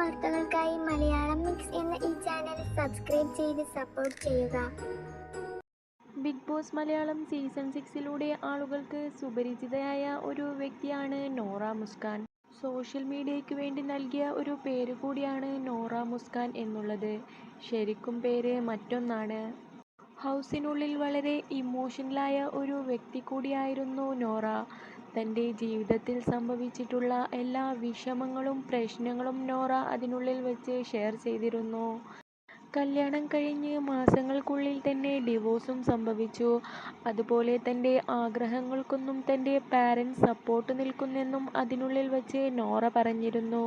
വാർത്തകൾക്കായി മലയാളം മിക്സ് എന്ന ഈ ചാനൽ സബ്സ്ക്രൈബ് ചെയ്ത് സപ്പോർട്ട് ചെയ്യുക. ബിഗ് ബോസ് മലയാളം സീസൺ സിക്സിലൂടെ ആളുകൾക്ക് സുപരിചിതയായ ഒരു വ്യക്തിയാണ് നോറ മുസ്കാൻ. സോഷ്യൽ മീഡിയയ്ക്ക് വേണ്ടി നൽകിയ ഒരു പേര് കൂടിയാണ് നോറ മുസ്കാൻ എന്നുള്ളത്. ശരിക്കും പേര് മറ്റൊന്നാണ്. ഹൗസിനുള്ളിൽ വളരെ ഇമോഷണലായ ഒരു വ്യക്തി കൂടിയായിരുന്നു നോറ. തന്റെ ജീവിതത്തിൽ സംഭവിച്ചിട്ടുള്ള എല്ലാ വിഷമങ്ങളും പ്രശ്നങ്ങളും നോറ അതിനുള്ളിൽ വെച്ച് ഷെയർ ചെയ്തിരുന്നു. കല്യാണം കഴിഞ്ഞ് മാസങ്ങൾക്കുള്ളിൽ തന്നെ ഡിവോഴ്സും സംഭവിച്ചു. അതുപോലെ തന്റെ ആഗ്രഹങ്ങൾക്കൊന്നും തന്റെ പാരൻസ് സപ്പോർട്ട് നിൽക്കുന്നെന്നും അതിനുള്ളിൽ വെച്ച് നോറ പറഞ്ഞിരുന്നു.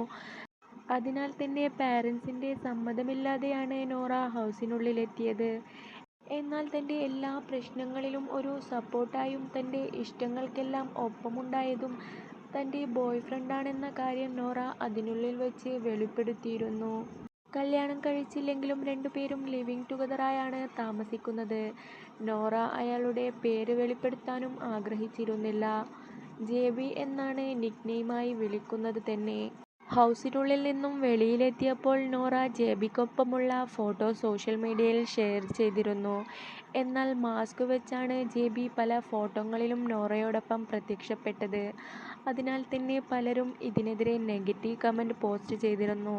അതിനാൽ തന്നെ പാരൻസിന്റെ സമ്മതമില്ലാതെയാണ് നോറ ഹൗസിനുള്ളിലെത്തിയത്. എന്നാൽ തന്റെ എല്ലാ പ്രശ്നങ്ങളിലും ഒരു സപ്പോർട്ടായും തന്റെ ഇഷ്ടങ്ങൾക്കെല്ലാം ഒപ്പമുണ്ടായതും തന്റെ ബോയ് ഫ്രണ്ടാണെന്ന കാര്യം നോറ അതിനുള്ളിൽ വെച്ച് വെളിപ്പെടുത്തിയിരുന്നു. കല്യാണം കഴിച്ചില്ലെങ്കിലും രണ്ടുപേരും ലിവിങ് ടുഗദറായാണ് താമസിക്കുന്നത്. നോറ അയാളുടെ പേര് വെളിപ്പെടുത്താനും ആഗ്രഹിച്ചിരുന്നില്ല. ജെ ബി എന്നാണ് നിക്നെയിമായി വിളിക്കുന്നത് തന്നെ. ഹൗസിനുള്ളിൽ നിന്നും വെളിയിലെത്തിയപ്പോൾ നോറ ജെബിക്കൊപ്പമുള്ള ഫോട്ടോ സോഷ്യൽ മീഡിയയിൽ ഷെയർ ചെയ്തിരുന്നു. എന്നാൽ മാസ്ക് വെച്ചാണ് ജെബി പല ഫോട്ടോകളിലും നോറയോടൊപ്പം പ്രത്യക്ഷപ്പെട്ടത്. അതിനാൽ തന്നെ പലരും ഇതിനെതിരെ നെഗറ്റീവ് കമന്റ് പോസ്റ്റ് ചെയ്തിരുന്നു.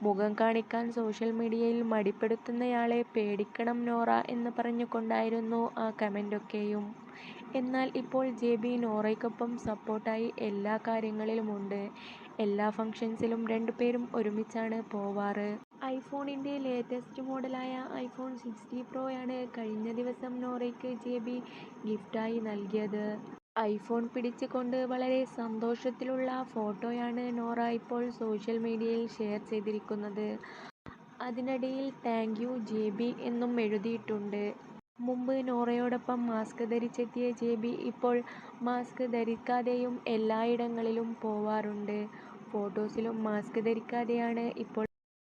മുഖം കാണിക്കാൻ സോഷ്യൽ മീഡിയയിൽ മടിപ്പെടുത്തുന്നയാളെ പേടിക്കണം നോറ എന്ന് പറഞ്ഞുകൊണ്ടായിരുന്നു ആ കമന്റൊക്കെയും എന്നാൽ ഇപ്പോൾ ജെ ബി നോറയ്ക്കൊപ്പം സപ്പോർട്ടായി എല്ലാ കാര്യങ്ങളിലുമുണ്ട് എല്ലാ ഫംഗ്ഷൻസിലും രണ്ടുപേരും ഒരുമിച്ചാണ് പോവാറ്. ഐഫോണിന്റെ ലേറ്റസ്റ്റ് മോഡലായ ഐഫോൺ സിക്സ്റ്റി പ്രോയാണ് കഴിഞ്ഞ ദിവസം നോറയ്ക്ക് ജെ ബി ഗിഫ്റ്റായി നൽകിയത്. ഐഫോൺ പിടിച്ചുകൊണ്ട് വളരെ സന്തോഷത്തിലുള്ള ഫോട്ടോയാണ് നോറ ഇപ്പോൾ സോഷ്യൽ മീഡിയയിൽ ഷെയർ ചെയ്തിരിക്കുന്നത്. അതിനിടയിൽ താങ്ക് യു ജെ ബി എന്നും എഴുതിയിട്ടുണ്ട്. മുമ്പ് നോറയോടൊപ്പം മാസ്ക് ധരിച്ചെത്തിയ ജെ ബി ഇപ്പോൾ മാസ്ക് ധരിക്കാതെയും എല്ലായിടങ്ങളിലും പോവാറുണ്ട്. ഫോട്ടോസിലും മാസ്ക് ധരിക്കാതെയാണ് ഇപ്പോൾ